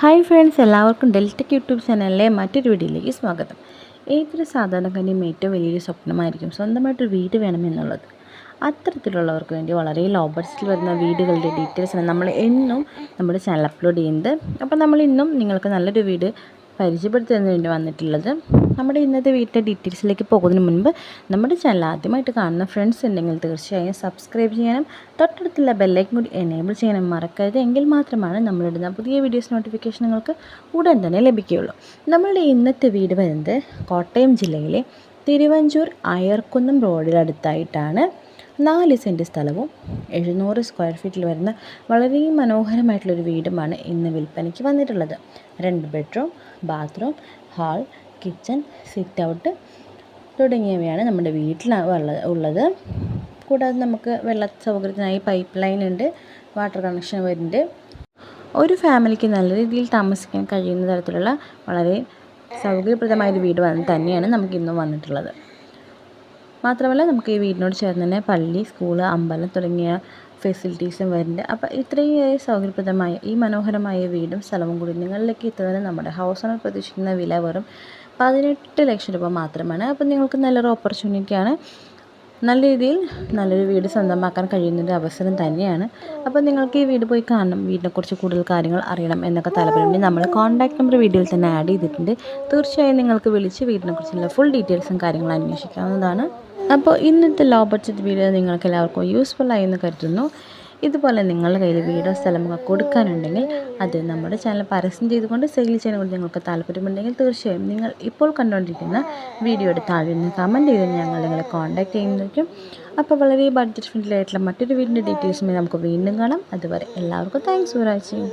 Hi friends എല്ലാവർക്കും ഡെൽറ്റക് YouTube ചാനലിലെ മറ്റൊരു വീഡിയോയിലേക്ക് സ്വാഗതം. ഏതൊരു സാധാരണക്കാരന്റെയും ഏറ്റവും വലിയൊരു സ്വപ്നമായിരിക്കും സ്വന്തമായിട്ടൊരു വീട് വേണമെന്നുള്ളത്. അത്തരത്തിലുള്ളവർക്ക് വേണ്ടി വളരെ ലോ ബഡ്ജറ്റിൽ വരുന്ന വീടുകളുടെ ഡീറ്റെയിൽസാണ് നമ്മൾ എന്നും നമ്മുടെ ചാനൽ അപ്ലോഡ് ചെയ്യുന്നത്. അപ്പോൾ നമ്മൾ ഇന്നും നിങ്ങൾക്ക് നല്ലൊരു വീട് പരിചയപ്പെടുത്തുന്നതിന് വേണ്ടി വന്നിട്ടുള്ളത് നമ്മുടെ ഇന്നത്തെ വീട്ടിലെ ഡീറ്റെയിൽസിലേക്ക് പോകുന്നതിന് മുൻപ് നമ്മുടെ ചാനൽ ആദ്യമായിട്ട് കാണുന്ന ഫ്രണ്ട്സ് ഉണ്ടെങ്കിൽ തീർച്ചയായും സബ്സ്ക്രൈബ് ചെയ്യാനും തൊട്ടടുത്തുള്ള ബെല്ലൈക്കും കൂടി എനേബിൾ ചെയ്യാനും മറക്കരുത്. എങ്കിൽ മാത്രമാണ് നമ്മളിടുന്ന പുതിയ വീഡിയോസ് നോട്ടിഫിക്കേഷൻ നിങ്ങൾക്ക് ഉടൻ തന്നെ ലഭിക്കുകയുള്ളൂ. നമ്മളുടെ ഇന്നത്തെ വീട് വരുന്നത് കോട്ടയം ജില്ലയിലെ തിരുവഞ്ചൂർ അയർക്കുന്നം റോഡിലടുത്തായിട്ടാണ് നാല് സെന്റ് സ്ഥലവും എഴുന്നൂറ് സ്ക്വയർ ഫീറ്റിൽ വരുന്ന വളരെ മനോഹരമായിട്ടുള്ളൊരു വീടുമാണ് ഇന്ന് വിൽപ്പനയ്ക്ക് വന്നിട്ടുള്ളത്. രണ്ട് bedroom bathroom hall kitchen sit out തുടങ്ങിയവയാണ് നമ്മുടെ വീട്ടിൽ ഉള്ളത്. കൂടാതെ നമുക്ക് വെള്ള സൗകര്യത്തിനായി പൈപ്പ് ലൈൻ ഉണ്ട് വാട്ടർ കണക്ഷൻ വരുന്നുണ്ട്. ഒരു ഫാമിലിക്ക് നല്ല രീതിയിൽ താമസിക്കാൻ കഴിയുന്ന തരത്തിലുള്ള വളരെ സൗകര്യപ്രദമായ ഒരു വീട് തന്നെയാണ് നമുക്ക് ഇന്നും വന്നിട്ടുള്ളത്. മാത്രമല്ല നമുക്ക് ഈ വീടിനോട് ചേർന്ന് തന്നെ പള്ളി സ്കൂൾ അമ്പലം തുടങ്ങിയ ഫെസിലിറ്റീസും വരുന്നുണ്ട്. അപ്പോൾ ഇത്രയും സൗകര്യപ്രദമായ ഈ മനോഹരമായ വീടും സ്ഥലവും കൂടി നിങ്ങളിലേക്ക് എത്തുന്നതിന് നമ്മുടെ ഹൗസ് ഓണർ പ്രതീക്ഷിക്കുന്ന വില വെറും പതിനെട്ട് ലക്ഷം രൂപ മാത്രമാണ്. അപ്പോൾ നിങ്ങൾക്ക് നല്ലൊരു ഓപ്പർച്യൂണിറ്റിയാണ് നല്ല രീതിയിൽ നല്ലൊരു വീട് സ്വന്തമാക്കാൻ കഴിയുന്നൊരു അവസരം തന്നെയാണ്. അപ്പോൾ നിങ്ങൾക്ക് ഈ വീട് പോയി കാണണം. വീടിനെക്കുറിച്ച് കൂടുതൽ കാര്യങ്ങൾ അറിയണം എന്നൊക്കെ താല്പര്യമുണ്ടെങ്കിൽ നമ്മൾ കോൺടാക്ട് നമ്പർ വീഡിയോയിൽ തന്നെ ആഡ് ചെയ്തിട്ടുണ്ട്. തീർച്ചയായും നിങ്ങൾക്ക് വിളിച്ച് വീടിനെക്കുറിച്ചുള്ള ഫുൾ ഡീറ്റെയിൽസും കാര്യങ്ങളും അന്വേഷിക്കാവുന്നതാണ്. അപ്പോൾ ഇന്നത്തെ ലോ ബഡ്ജറ്റ് വീഡിയോ നിങ്ങൾക്ക് എല്ലാവർക്കും യൂസ്ഫുൾ ആയി എന്ന് കരുതുന്നു. ഇതുപോലെ നിങ്ങളുടെ കയ്യിൽ വീടോ സ്ഥലമോ കൊടുക്കാനുണ്ടെങ്കിൽ അത് നമ്മുടെ ചാനൽ പരസ്യം ചെയ്തുകൊണ്ട് സെയിൽ ചെയ്യാൻ നിങ്ങൾക്ക് താല്പര്യമുണ്ടെങ്കിൽ തീർച്ചയായും നിങ്ങൾ ഇപ്പോൾ കണ്ടുകൊണ്ടിരിക്കുന്ന വീഡിയോയുടെ താഴെ നിന്ന് കമന്റ് ചെയ്ത് ഞങ്ങൾ നിങ്ങളെ കോൺടാക്ട് ചെയ്യുന്നതായിരിക്കും. അപ്പോൾ വളരെ ബഡ്ജറ്റ് ഫ്രണ്ട്ലി ആയിട്ടുള്ള മറ്റൊരു വീടിന്റെ ഡീറ്റെയിൽസുമായി നമുക്ക് വീണ്ടും കാണാം. അതുവരെ എല്ലാവർക്കും താങ്ക്സ് ഫോർ വാച്ചിങ്